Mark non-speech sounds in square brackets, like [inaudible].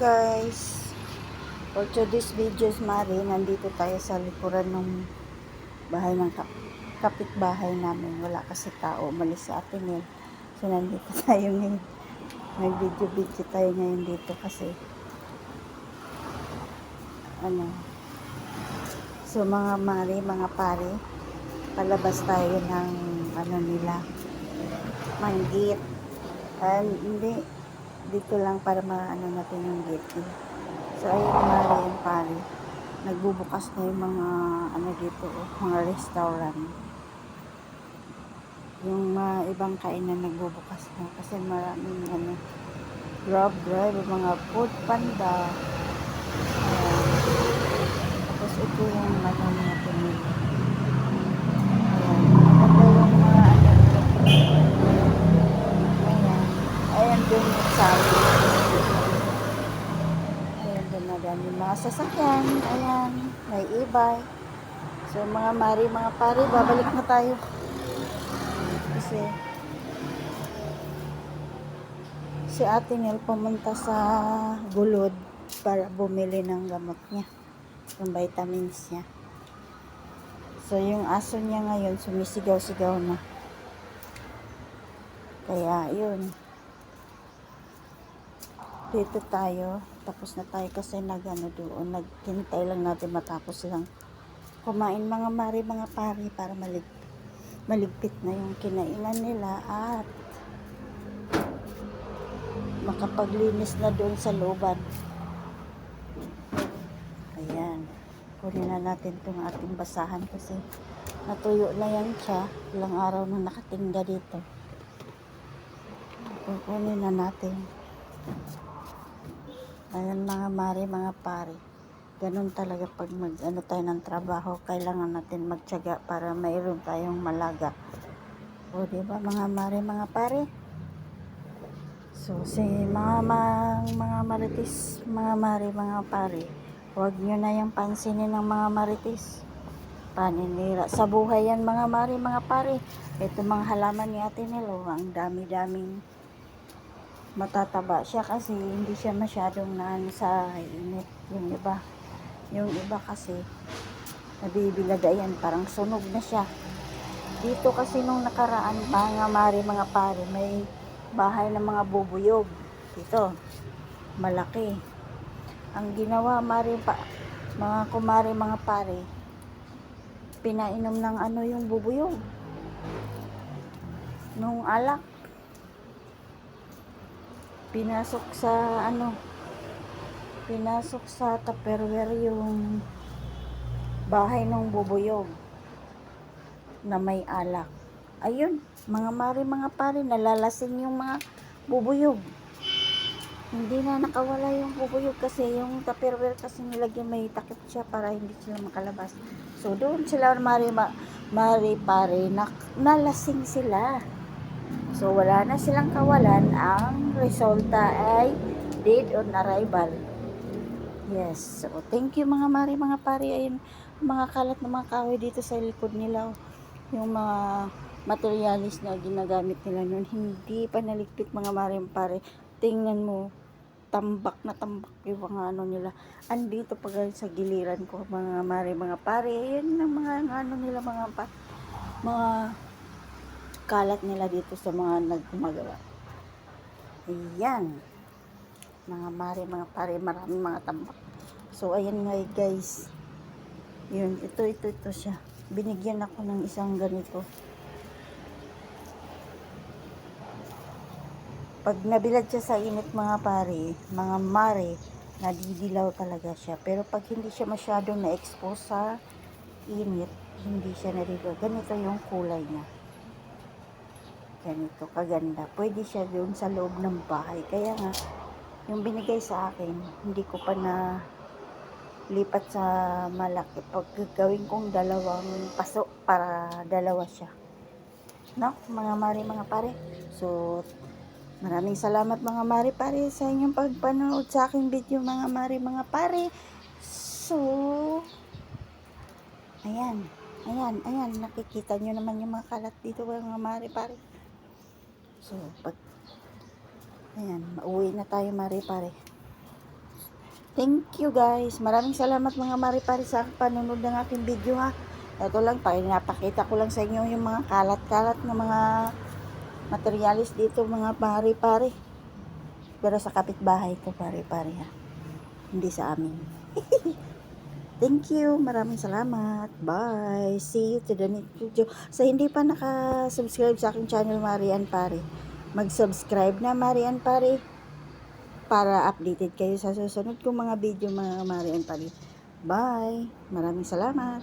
guys. For today's videos, Mari, nandito tayo sa likuran ng bahay ng kap kapitbahay namin. Wala kasi tao, umalis sa atin yun. So, nandito [laughs] tayo ngayon. Nag-video-video tayo ngayon dito kasi ano so mga mari, mga pare palabas tayo ng ano nila manggit and hindi dito lang para maano natin yung gate so ayun mari and pare nagbubukas na yung mga ano dito mga restaurant. Yung mga ibang kainan nagbubukas na kasi maraming ano grab drive mga food panda. Ayan. tapos ito yung ano mga pinili ayan maganda yung mga ano ayan ayan dun yung sabi ayan dun na dami mga sasakyan ayan may e-bike. So mga mari mga pari babalik na tayo. Kasi si Ate Nel pumunta sa gulod para bumili ng gamot niya yung vitamins niya. So yung aso niya ngayon sumisigaw-sigaw na. Kaya yun. Dito tayo tapos na tayo kasi nag ano doon naghintay lang natin matapos silang kumain mga mari mga pari para malig maligpit na yung kinainan nila at makapaglinis na doon sa looban. Ayan. Kunin na natin itong ating basahan kasi natuyo na yan siya. Ilang araw na nakatingga dito. Kukunin na natin. Ayan mga mari, mga pare. Ganun talaga pag mag ano tayo ng trabaho, kailangan natin magtiyaga para mayroon tayong malaga. O di ba mga mari, mga pare? So, si mga, mga, mga maritis, mga mari, mga pare, huwag nyo na yung pansinin ng mga maritis. Paninira. Sa buhay yan, mga mari, mga pare. Ito mga halaman ni Ate Nelo, ang dami-daming matataba siya kasi hindi siya masyadong naan sa init. Yung iba, yung iba kasi, nabibilad yan, parang sunog na siya. Dito kasi nung nakaraan, mga mari, mga pare, may bahay ng mga bubuyog. Dito, malaki. Ang ginawa, mari pa, mga kumari, mga pare, pinainom ng ano yung bubuyog. Nung alak. Pinasok sa ano, pinasok sa tupperware yung bahay ng bubuyog na may alak. Ayun, mga mari, mga pare, nalalasing yung mga bubuyog. Hindi na nakawala yung bubuyog kasi yung tupperware kasi nilagyan may takip siya para hindi sila makalabas. So, doon sila, mari, ma, mari, pare, nak, nalasing sila. So, wala na silang kawalan. Ang resulta ay dead on arrival. Yes. So, thank you mga mari, mga pare. Ayun, mga kalat na mga kahoy dito sa likod nila. oh. Yung mga materialis na ginagamit nila noon. Hindi pa naligpit mga mari, mga pare. Tingnan mo, tambak na tambak yung mga ano nila. Andito pa guys sa giliran ko, mga mari, mga pare. Ayan ang mga ano nila, mga pa, mga kalat nila dito sa mga nagmagawa. Ayan. Mga mari, mga pare, maraming mga tambak. So, ayan nga guys. Yun, ito, ito, ito siya. Binigyan ako ng isang ganito. Pag nabilad siya sa init mga pare, mga mare, nadidilaw talaga siya. Pero pag hindi siya masyadong na-expose sa init, hindi siya nadidilaw. Ganito yung kulay niya ganito kaganda. Pwede siya doon sa loob ng bahay. Kaya nga, yung binigay sa akin, hindi ko pa na lipat sa malaki. Pag gawin kong dalawang paso para dalawa siya. No? Mga mari, mga pare. So, maraming salamat mga mari pare sa inyong pagpanood sa aking video mga mari, mga pare. So, ayan. Ayan, ayan. Nakikita nyo naman yung mga kalat dito mga mari pare. So, pag, ayan, mauwi na tayo, mari pare. Thank you guys. Maraming salamat mga maripari sa panunod ng aking video ha. Ito lang, pinapakita ko lang sa inyo yung mga kalat-kalat na mga materialis dito mga pare-pare. Pero sa kapitbahay ko pare-pare ha. Hindi sa amin. [laughs] Thank you. Maraming salamat. Bye. See you to the next video. Sa hindi pa naka-subscribe sa aking channel Marian Pare, mag-subscribe na Marian Pare para updated kayo sa susunod kong mga video mga Marian Pare. Bye. Maraming salamat.